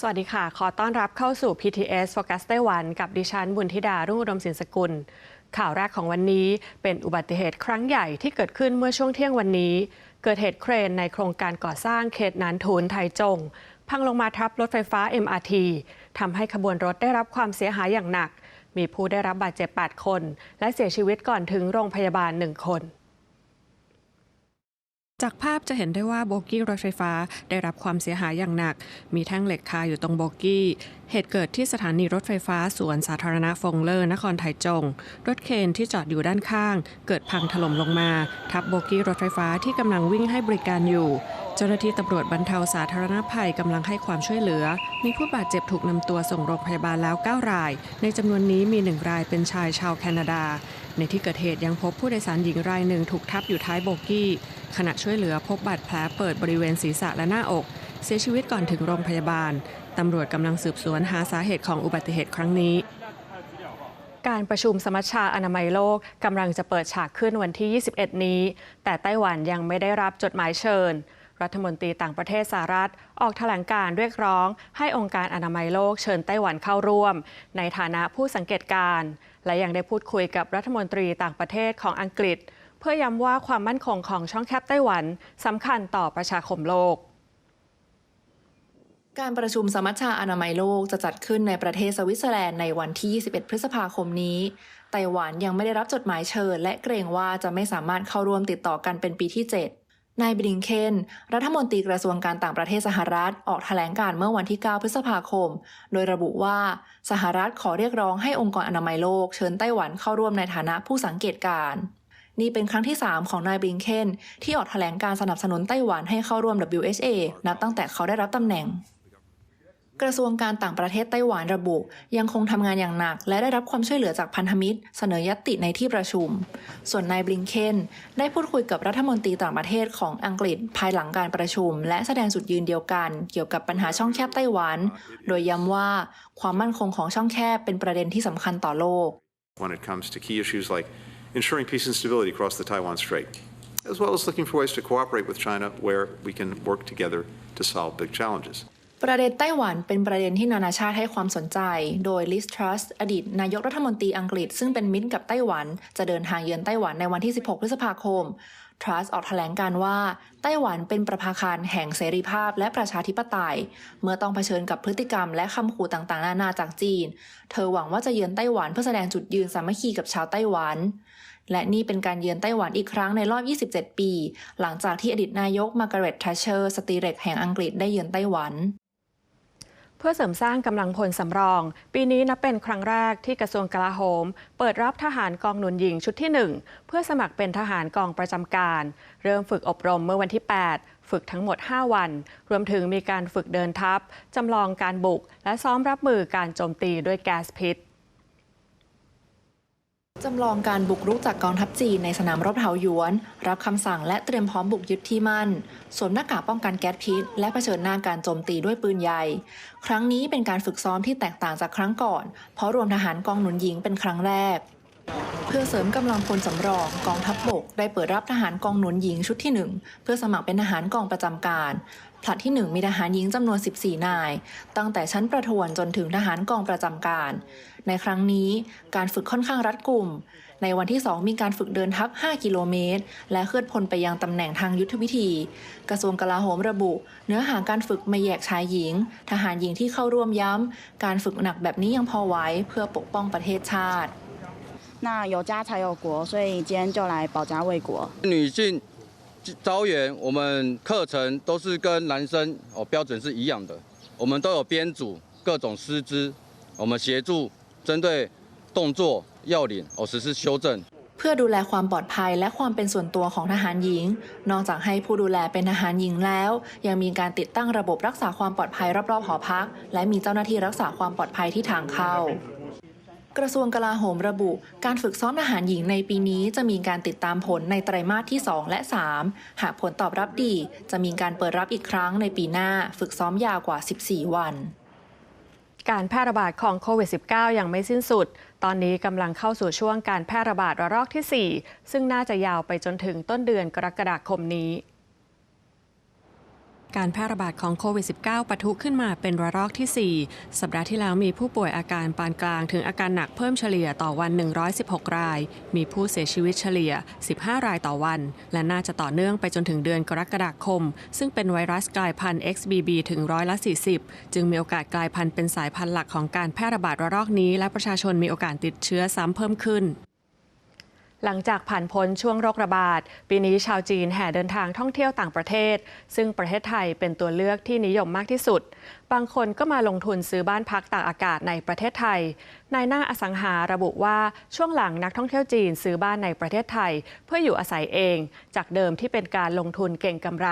สวัสดีค่ะ ขอต้อนรับเข้าสู่ PTS Focus ไต้หวัน กับดิฉันบุญธิดา รุ่งอุดมศินสกุล ข่าวแรกของวันนี้เป็นอุบัติเหตุครั้งใหญ่ที่เกิดขึ้นเมื่อช่วงเที่ยงวันนี้ เกิดเหตุเครนในโครงการก่อสร้างเขตนานทูนไทจง พังลงมาทับรถไฟฟ้า MRT ทำให้ขบวนรถได้รับความเสียหายอย่างหนัก มีผู้ได้รับบาดเจ็บ 8 คน และเสียชีวิตก่อนถึงโรงพยาบาล 1 คน จากภาพจะเห็นได้ว่าโบกี้รถไฟฟ้าได้รับความเสียหายอย่างหนัก มีแท่งเหล็กคาอยู่ตรงโบกี้ เหตุเกิดที่สถานีรถไฟฟ้าสวนสาธารณะฟงเลอร์นครไทจง รถเคนที่จอดอยู่ด้านข้าง เกิดพังถล่มลงมา ทับโบกี้รถไฟฟ้าที่กำลังวิ่งให้บริการอยู่ เจ้าหน้าที่ตำรวจบรรเทาสาธารณภัยกำลังให้ความช่วยเหลือ มีผู้บาดเจ็บถูกนำตัวส่งโรงพยาบาลแล้ว 9 ราย ในจำนวนนี้มีหนึ่งรายเป็นชายชาวแคนาดา ในที่เกิดเหตุยังพบผู้โดยสารหญิงรายหนึ่งถูกทับอยู่ท้ายโบกี้ ขณะช่วยเหลือพบบาดแผลเปิดบริเวณศีรษะและหน้าอกเสียชีวิตก่อนถึงโรงพยาบาล ตำรวจกำลังสืบสวนหาสาเหตุของอุบัติเหตุครั้งนี้การประชุมสมัชชาอนามัยโลกกำลังจะเปิดฉากขึ้นวันที่ 21 นี้ แต่ไต้หวันยังไม่ได้รับจดหมายเชิญ รัฐมนตรีต่างประเทศสหรัฐ ออกแถลงการเรียกร้อง ให้องค์การอนามัยโลกเชิญไต้หวันเข้าร่วม ในฐานะผู้สังเกตการณ์และยังได้พูดคุยกับรัฐมนตรีต่างประเทศของอังกฤษ เพื่อย้ำว่าความมั่นคงของช่องแคบไต้หวันสำคัญต่อประชาคมโลก การประชุมสมัชชาอนามัยโลกจะจัดขึ้นในประเทศสวิตเซอร์แลนด์ในวันที่ 21 พฤษภาคมนี้ ไต้หวันยังไม่ได้รับจดหมายเชิญ และเกรงว่าจะไม่สามารถเข้าร่วมติดต่อกันเป็นปีที่ 7 นายบริงเคน รัฐมนตรีกระทรวงการต่างประเทศสหรัฐ ออกแถลงการเมื่อวันที่ 9 พฤษภาคม โดยระบุว่าสหรัฐขอเรียกร้องให้องค์กรอนามัยโลกเชิญไต้หวันเข้าร่วมในฐานะผู้สังเกตการณ์นี่เป็นครั้งที่ 3 ของนายบริงเคนที่ออกแถลงการสนับสนุนไต้หวันให้เข้าร่วม WHA นับตั้งแต่เขาได้รับตำแหน่ง กระทรวงการต่างประเทศไต้หวันระบุ ยังคงทำงานอย่างหนัก และได้รับความช่วยเหลือจากพันธมิตร เสนอยติในที่ประชุม ส่วนนายบลิงเคนได้พูดคุยกับรัฐมนตรีต่างประเทศของอังกฤษภายหลังการประชุม และแสดงจุดยืนเดียวกัน เกี่ยวกับปัญหาช่องแคบไต้หวัน โดยย้ำว่าความมั่นคงของช่องแคบเป็นประเด็นที่สำคัญต่อโลก when it comes to key issues like ensuring peace and stability across the Taiwan Strait, as well as looking for ways to cooperate with China where we can work together to solve big challenges. ประเด็นไต้หวันเป็นประเด็นที่นานาชาติให้ความสนใจ โดยลิสทรัสอดีตนายกรัฐมนตรีอังกฤษ ซึ่งเป็นมิตรกับไต้หวัน จะเดินทางเยือนไต้หวันในวันที่ 16 พฤษภาคม ทรัสออกแถลงการว่า ไต้หวันเป็นประภาคารแห่งเสรีภาพและประชาธิปไตย เมื่อต้องเผชิญกับพฤติกรรมและคำขู่ต่างๆ นานาจากจีน เธอหวังว่าจะเยือนไต้หวันเพื่อแสดงจุดยืนสามัคคีกับชาวไต้หวันและนี่เป็นการเยือนไต้หวันอีกครั้งในรอบ 27 ปี หลังจากที่อดีตนายกมาร์กาเร็ตทัชเชอร์ สตรีเร็กแห่งอังกฤษได้เยือนไต้หวัน เพื่อเสริมสร้างกำลังพลสำรอง ปีนี้นับเป็นครั้งแรกที่กระทรวงกลาโหม เปิดรับทหารกองหนุนหญิงชุดที่ 1 เพื่อสมัครเป็นทหารกองประจำการ เริ่มฝึกอบรมเมื่อวันที่ 8 ฝึกทั้งหมด 5 วัน รวมถึงมีการฝึกเดินทัพ จำลองการบุก และซ้อมรับมือการโจมตีด้วยแก๊สพิษ จำลองการบุกรุกจากกองทัพจีนในสนามรบเถาหยวน รับคำสั่งและเตรียมพร้อมบุกยึดที่มั่น สวมหน้ากากป้องกันแก๊สพิษ และเผชิญหน้าการโจมตีด้วยปืนใหญ่ ครั้งนี้เป็นการฝึกซ้อมที่แตกต่างจากครั้งก่อน เพราะรวมทหารกองหนุนหญิงเป็นครั้งแรก เพื่อเสริมกำลังพลสำรองกองทัพบบกได้เปิดรับทหารกองหนุนหญิงชุดที่ 1 เพื่อสมัครเป็นทหารกองประจำการผลัดที่ 1 มีทหารหญิงจำนวน 14 นาย ตั้งแต่ชั้นประทวนจนถึงทหารกองประจำการ ในครั้งนี้การฝึกค่อนข้างรัดกุม ในวันที่ 2 มีการฝึกเดินทัพ 5 กิโลเมตร และเคลื่อนพลไปยังตำแหน่งทางยุทธวิธี กระทรวงกลาโหมระบุ เนื้อหาการฝึกไม่แยกชายหญิง ทหารหญิงที่เข้าร่วมย้ำ การฝึกหนักแบบนี้ยังพอไหวเพื่อปกป้องประเทศชาติ 那有家才有国，所以今天就来保家卫国。女性招员，我们课程都是跟男生哦标准是一样的，我们都有编组各种师资，我们协助 针对动作要领哦实施修正。 เพื่อดูแลความปลอดภัยและความเป็นส่วนตัวของทหารหญิง นอกจากให้ผู้ดูแลเป็นทหารหญิงแล้ว ยังมีการติดตั้งระบบรักษาความปลอดภัยรอบๆหอพัก และมีเจ้าหน้าที่รักษาความปลอดภัยที่ทางเข้า กระทรวงกลาโหมระบุ การฝึกซ้อมทหารหญิงในปีนี้จะมีการติดตามผลในไตรมาสที่ 2 และ 3 หากผลตอบรับดี จะมีการเปิดรับอีกครั้งในปีหน้า ฝึกซ้อมยาวกว่า 14 วัน การแพร่ระบาดของโควิด -19 ยังไม่สิ้นสุด ตอนนี้กำลังเข้าสู่ช่วงการแพร่ระบาดระลอกที่ 4 ซึ่งน่าจะยาวไปจนถึงต้นเดือนกรกฎาคมนี้ การแพร่ระบาดของโควิด -19 ปะทุขึ้นมาเป็นระลอกที่ 4 สัปดาห์ที่แล้วมีผู้ป่วยอาการปานกลางถึงอาการหนักเพิ่มเฉลี่ยต่อวัน 116 ราย มีผู้เสียชีวิตเฉลี่ย 15 รายต่อวัน และน่าจะต่อเนื่องไปจนถึงเดือนกรกฎาคม ซึ่งเป็นไวรัสกลายพันธุ์ XBB ถึงร้อยละ 40 จึงมีโอกาสกลายพันธุ์เป็นสายพันธุ์หลักของการแพร่ระบาดระลอกนี้ และประชาชนมีโอกาสติดเชื้อซ้ำเพิ่มขึ้น หลังจากผ่านพ้นช่วงโรคระบาด ปีนี้ชาวจีนแห่เดินทางท่องเที่ยวต่างประเทศ ซึ่งประเทศไทยเป็นตัวเลือกที่นิยมมากที่สุด บางคนก็มาลงทุนซื้อบ้านพักตากอากาศในประเทศไทย นายหน้าอสังหาระบุว่าช่วงหลังนักท่องเที่ยวจีนซื้อบ้านในประเทศไทย เพื่ออยู่อาศัยเอง จากเดิมที่เป็นการลงทุนเก่งกำไร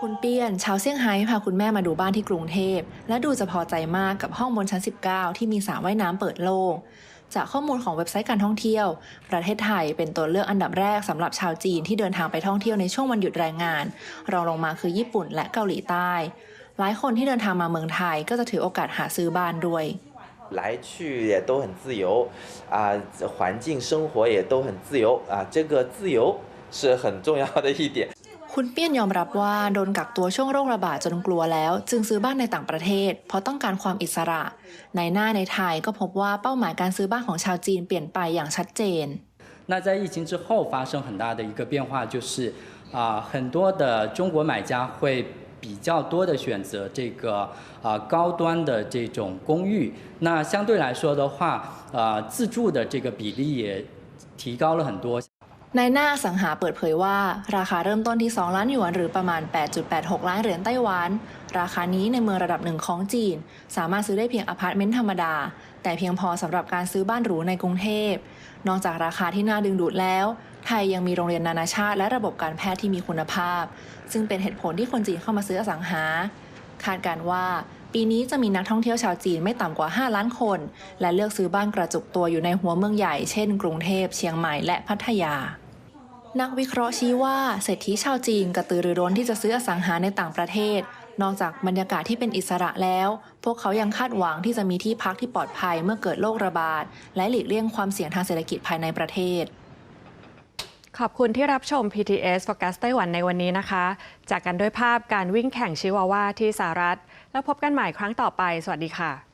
คุณเปี้ยนชาวเซี่ยงไฮ้พาคุณแม่มาดูบ้านที่กรุงเทพ และดูจะพอใจมากกับห้องบนชั้น 19 ที่มีสระว่ายน้ำเปิดโล่ง จากข้อมูลของเว็บไซต์การท่องเที่ยว ประเทศไทยเป็นตัวเลือกอันดับแรกสำหรับชาวจีนที่เดินทางไปท่องเที่ยวในช่วงวันหยุดแรงงาน รองลงมาคือญี่ปุ่นและเกาหลีใต้ หลายคนที่เดินทางมาเมืองไทยก็จะถือโอกาสหาซื้อบ้านด้วย 来去也都很自由，啊，环境生活也都很自由啊，这个自由是很重要的一点。 คุณเปี้ยนยอมรับว่าโดนกักตัวช่วงโรคระบาดจนกลัวแล้ว จึงซื้อบ้านในต่างประเทศ เพราะต้องการความอิสระ ในหน้าในไทยก็พบว่าเป้าหมายการซื้อบ้านของชาวจีนเปลี่ยนไปอย่างชัดเจน 那在疫情之后发生很大的一个变化，就是啊、很多的中国买家会比较多的选择这个啊、高端的这种公寓。那相对来说的话，啊、自住的这个比例也提高了很多。 ในหน้าสังหาเปิดเผยว่า ราคาเริ่มต้นที่ 2 ล้านหยวนหรือประมาณ 8.86 ล้านเหรียญไต้หวันราคานี้ในเมืองระดับหนึ่งของจีน สามารถซื้อได้เพียงอพาร์ตเมนต์ธรรมดา แต่เพียงพอสำหรับการซื้อบ้านหรูในกรุงเทพ นอกจากราคาที่น่าดึงดูดแล้ว ไทยยังมีโรงเรียนนานาชาติและระบบการแพทย์ที่มีคุณภาพ ซึ่งเป็นเหตุผลที่คนจีนเข้ามาซื้ออสังหา คาดการณ์ว่าปีนี้จะมีนักท่องเที่ยวชาวจีนไม่ต่ำกว่า 5 ล้านคน และเลือกซื้อบ้านกระจุกตัวอยู่ในหัวเมืองใหญ่ เช่น กรุงเทพ เชียงใหม่ และพัทยา นักวิเคราะห์ชี้ว่าเศรษฐีชาวจีนกระตือรือร้นที่จะซื้ออสังหาในต่างประเทศ นอกจากบรรยากาศที่เป็นอิสระแล้ว พวกเขายังคาดหวังที่จะมีที่พักที่ปลอดภัยเมื่อเกิดโรคระบาด และหลีกเลี่ยงความเสี่ยงทางเศรษฐกิจภายในประเทศ ขอบคุณที่รับชม PTS Focus ไต้หวันในวันนี้นะคะ จากกันด้วยภาพการวิ่งแข่งชิวาว่าที่สหรัฐ แล้วพบกันใหม่ครั้งต่อไป สวัสดีค่ะ